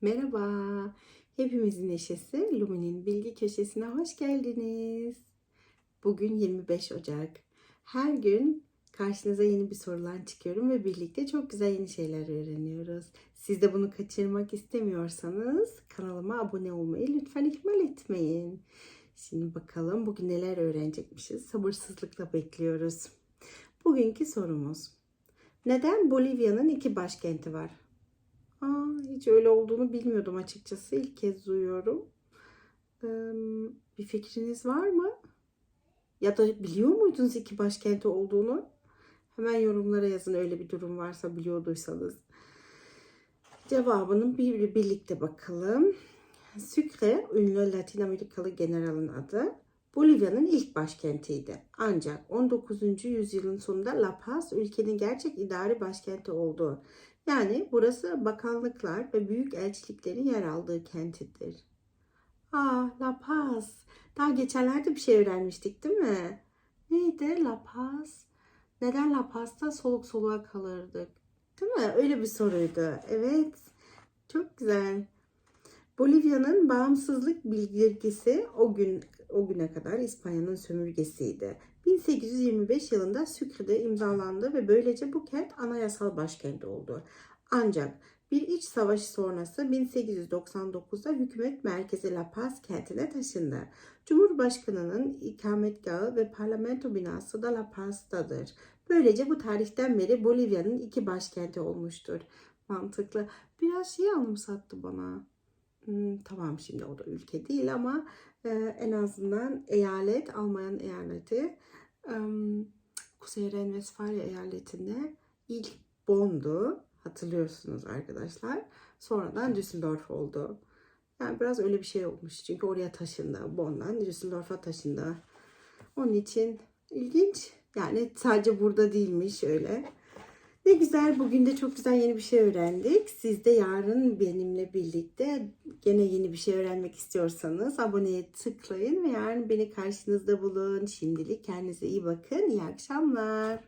Merhaba. Hepimizin neşesi Lumi'nin bilgi köşesine hoş geldiniz. Bugün 25 Ocak. Her gün karşınıza yeni bir sorulan çıkıyorum ve birlikte çok güzel yeni şeyler öğreniyoruz. Siz de bunu kaçırmak istemiyorsanız kanalıma abone olmayı lütfen ihmal etmeyin. Şimdi bakalım bugün neler öğrenecekmişiz. Sabırsızlıkla bekliyoruz. Bugünkü sorumuz. Neden Bolivya'nın iki başkenti var? Aa, hiç öyle olduğunu bilmiyordum açıkçası. İlk kez duyuyorum. Ee, bir fikriniz var mı? Ya da biliyor muydunuz iki başkenti olduğunu? Hemen yorumlara yazın öyle bir durum varsa biliyorduysanız. Cevabının bir birlikte bakalım. Sucre, ünlü Latin Amerikalı generalın adı. Bolivya'nın ilk başkentiydi. Ancak 19. yüzyılın sonunda La Paz ülkenin gerçek idari başkenti oldu. Yani burası bakanlıklar ve büyük elçiliklerin yer aldığı kentidir. Aa, La Paz. Daha geçenlerde bir şey öğrenmiştik değil mi? Neydi La Paz? Neden La Paz'da soluk soluğa kalırdık? Değil mi? Öyle bir soruydu. Evet. Çok güzel. Bolivya'nın bağımsızlık bildirgesi o gün o güne kadar İspanya'nın sömürgesiydi. 1825 yılında Sucre'de imzalandı ve böylece bu kent anayasal başkent oldu. Ancak bir iç savaşı sonrası 1899'da hükümet merkezi La Paz kentine taşındı. Cumhurbaşkanının ikametgahı ve parlamento binası da La Paz'tadır. Böylece bu tarihten beri Bolivya'nın iki başkenti olmuştur. Mantıklı. Biraz şey anımsattı bana. Tamam şimdi o da ülke değil ama e, en azından eyalet, Almanya eyaleti e, Kuzey Ren-Vesfalya eyaletinde ilk Bonn'du. Hatırlıyorsunuz arkadaşlar. Sonradan Düsseldorf oldu. Yani biraz öyle bir şey olmuş. Çünkü oraya taşındı. Bonn'dan Düsseldorf'a taşındı. Onun için ilginç. Yani sadece burada değilmiş öyle. Ne güzel. Bugün de çok güzel yeni bir şey öğrendik. Siz de yarın benimle birlikte gene yeni bir şey öğrenmek istiyorsanız aboneye tıklayın ve yarın beni karşınızda bulun. Şimdilik kendinize iyi bakın. İyi akşamlar.